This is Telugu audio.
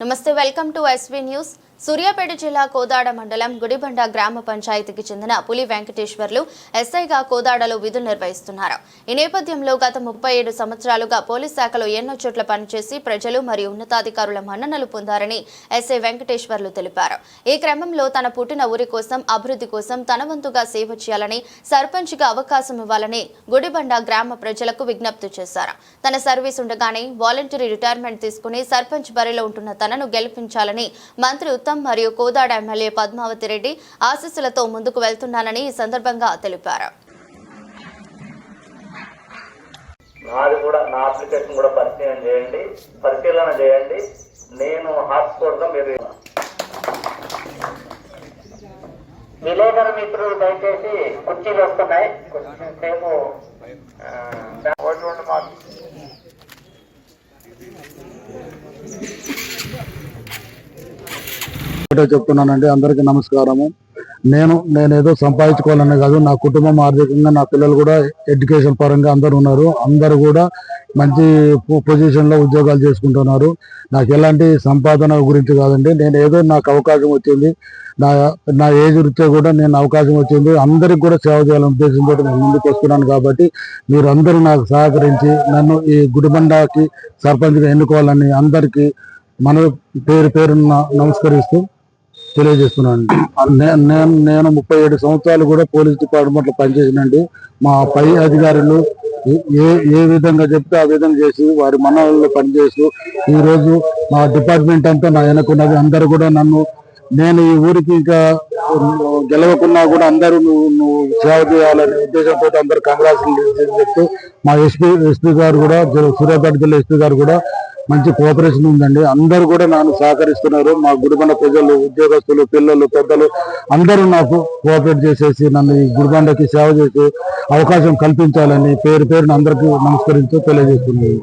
నమస్తే welcome to SV news Suryapet జిల్లా కోదాడ మండలం గుడిబండ గ్రామ పంచాయతీకి చెందిన పులి వెంకటేశ్వర్లు ఎస్ఐగా కోదాడలో విధులు నిర్వహిస్తున్నారు. ఈ నేపథ్యంలో గత ముప్పై ఏడు సంవత్సరాలుగా పోలీస్ శాఖలో ఎన్నో చోట్ల పనిచేసి ప్రజలు మరియు ఉన్నతాధికారుల మన్ననలు పొందారని ఎస్ఐ వెంకటేశ్వర్లు తెలిపారు. ఈ క్రమంలో తన పుట్టిన ఊరి కోసం అభివృద్ధి కోసం తన వంతుగా సేవ చేయాలని సర్పంచ్గా అవకాశం ఇవ్వాలని గుడిబండ గ్రామ ప్రజలకు విజ్ఞప్తి చేశారు. తన సర్వీస్ ఉండగానే వాలంటరీ రిటైర్మెంట్ తీసుకుని సర్పంచ్ బరిలో ఉంటున్న తనను గెలిపించాలని మంత్రి ఉత్తమ్ మరియు కోదాడ ఎమ్మెల్యే పద్మావతి రెడ్డి ఆశీస్సులతో ముందుకు వెళ్తున్నానని ఈ సందర్భంగా తెలిపారు. నాది కూడా నా అప్లికేషన్ కూడా చేయండి. పరిశీలన చేయండి. నేను మీరు విలేకరు మిత్రులు దయచేసి కుర్చీలు వస్తున్నాయి. కొంచెం సేపు ఒకటే చెప్తున్నానండి అందరికీ నమస్కారము. నేను నేనేదో సంపాదించుకోవాలనే కాదు నా కుటుంబం ఆర్థికంగా నా పిల్లలు కూడా ఎడ్యుకేషన్ పరంగా అందరు ఉన్నారు. అందరు కూడా మంచి పొ- ఉద్యోగాలు చేసుకుంటున్నారు. నాకు ఎలాంటి సంపాదన గురించి కాదండి. నేను ఏదో నాకు అవకాశం వచ్చింది. నా నా ఏజ్ రీత్యా కూడా నేను అవకాశం వచ్చింది. అందరికి కూడా సేవ చేయాలనే ఉద్దేశంతో నేను ముందుకు వస్తున్నాను కాబట్టి మీరు అందరూ నాకు సహకరించి నన్ను ఈ గుడిబండకి సర్పంచ్గా ఎన్నుకోవాలని అందరికీ మన పేరు పేరున నమస్కరిస్తూ తెలియజేస్తున్నాను. నేను నేను ముప్పై ఏడు సంవత్సరాలు కూడా పోలీస్ డిపార్ట్మెంట్లో పనిచేసినండి. మా పై అధికారులు ఏ- ఏ విధంగా చెప్తే ఆ విధంగా చేసి వారి మనవల్లో పనిచేస్తూ ఈరోజు మా డిపార్ట్మెంట్ అంతా నా వెనకున్నది. అందరూ కూడా నన్ను నేను ఈ ఊరికి ఇంకా గెలవకున్నా కూడా అందరూ నువ్వు నువ్వు సేవ చేయాలనే ఉద్దేశంతో అందరూ కంగ్రాచులేషన్ చెప్తూ మా ఎస్పీ ఎస్పీ గారు కూడా సూర్యాపేట జిల్లా ఎస్పీ గారు కూడా మంచి కోఆపరేషన్ ఉందండి. అందరూ కూడా నన్ను సహకరిస్తున్నారు. మా గుడిబండ ప్రజలు ఉద్యోగస్తులు పిల్లలు పెద్దలు అందరూ నాకు కోఆపరేట్ చేసేసి నన్ను ఈ గుడిబండకి సేవ చేసి అవకాశం కల్పించాలని పేరు పేరున అందరికీ నమస్కరిస్తూ తెలియజేస్తున్నాను.